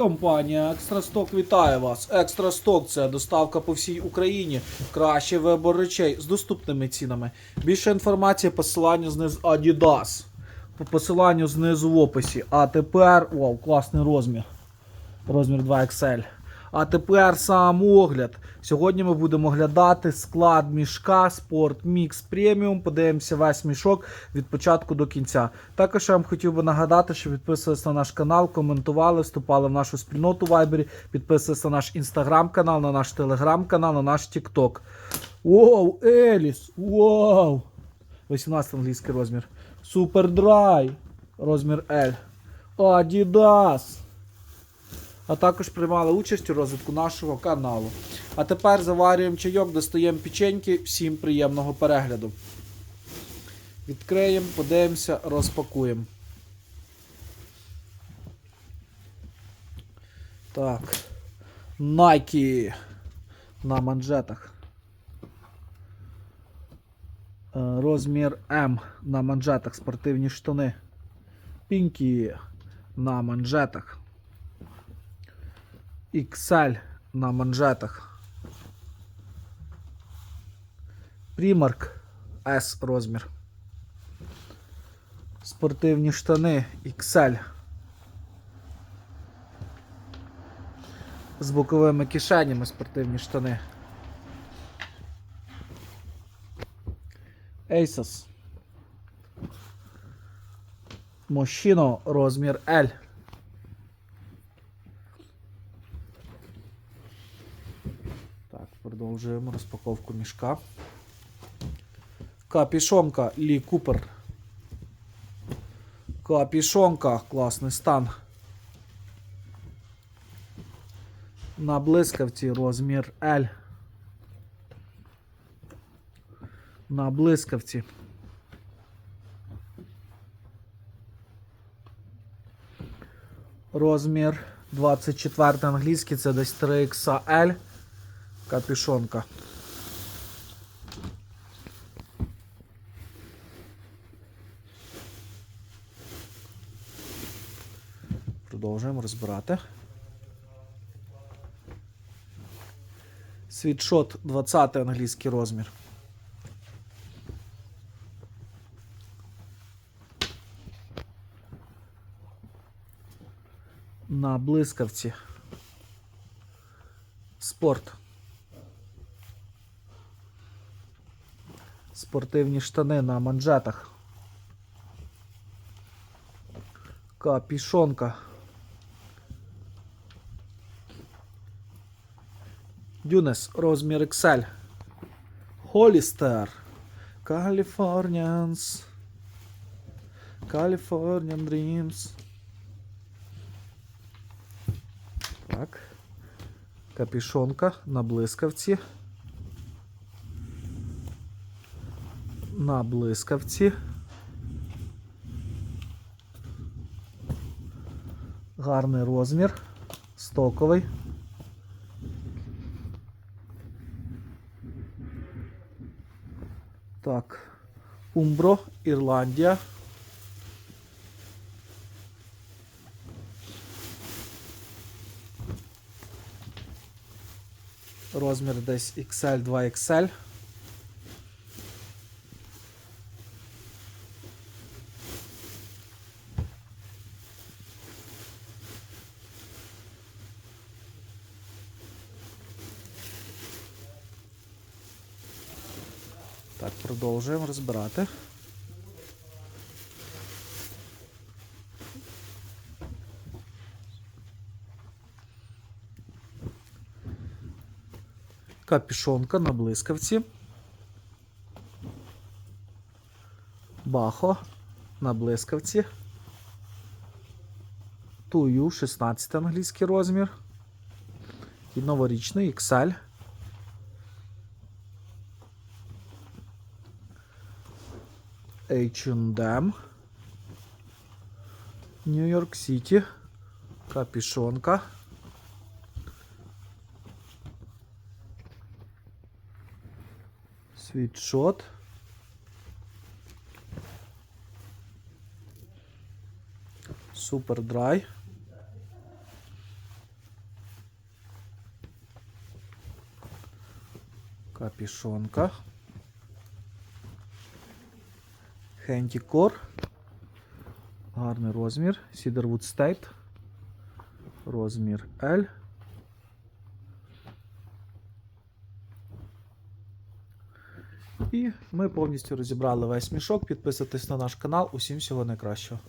Компанія Екстрасток вітає вас. Екстрасток це доставка по всій Україні. Кращий вибор речей з доступними цінами. Більше інформації посилання знизу Adidas. По посиланню знизу в описі. А тепер. Вау, класний розмір. Розмір 2XL. А тепер сам огляд. Сьогодні ми будемо оглядати склад мішка Sport Mix Premium. Подивимося весь мішок від початку до кінця. Також я вам хотів би нагадати, що підписувалися на наш канал, коментували, вступали в нашу спільноту в Viber, підписувалися на наш інстаграм канал, на наш телеграм канал, на наш TikTok. Вау, Еліс! Вау! 18 англійський розмір. Супер Драй. Розмір L. Adidas а також приймали участь у розвитку нашого каналу. А тепер заварюємо чайок, достаємо печеньки. Всім приємного перегляду. Відкриємо, подивимося, розпакуємо. Так. Nike на манжетах. Е, Розмір М на манжетах, спортивні штани. Пінкі на манжетах. XL на манжетах. Primark S розмір. Спортивні штани XL. З боковими кишенями спортивні штани. Asos. Moschino розмір L. Так, продовжуємо розпаковку мішка. Капішонка Лі Купер. Капішонка, класний стан. На блискавці розмір L. На блискавці. Розмір 24 англійський, це десь 3XL. Капюшонка. Продовжуємо розбирати. Світшот 20 англійський розмір. На блискавці. Спорт. Спортивні штани на манжетах. Капішонка. Дюнес, розмір XL. Холістер. Californians. Californian Dreams. Так. Капішонка на блискавці. На блискавці. Гарний розмір. Стоковий. Так. Умбро, Ірландія. Розмір десь XL 2XL. Так, продовжуємо розбирати. Капішонка на блискавці. Бахо на блискавці. Тую 16 англійський розмір. І новорічний XL. H&M. Нью-Йорк Сіті. Капішонка. Світшот. Супердрай. капюшонка. Капішонка. Core. Гарний розмір. Cedarwood State. Розмір L. І ми повністю розібрали весь мішок. Підписуйтесь на наш канал. Усім всього найкращого.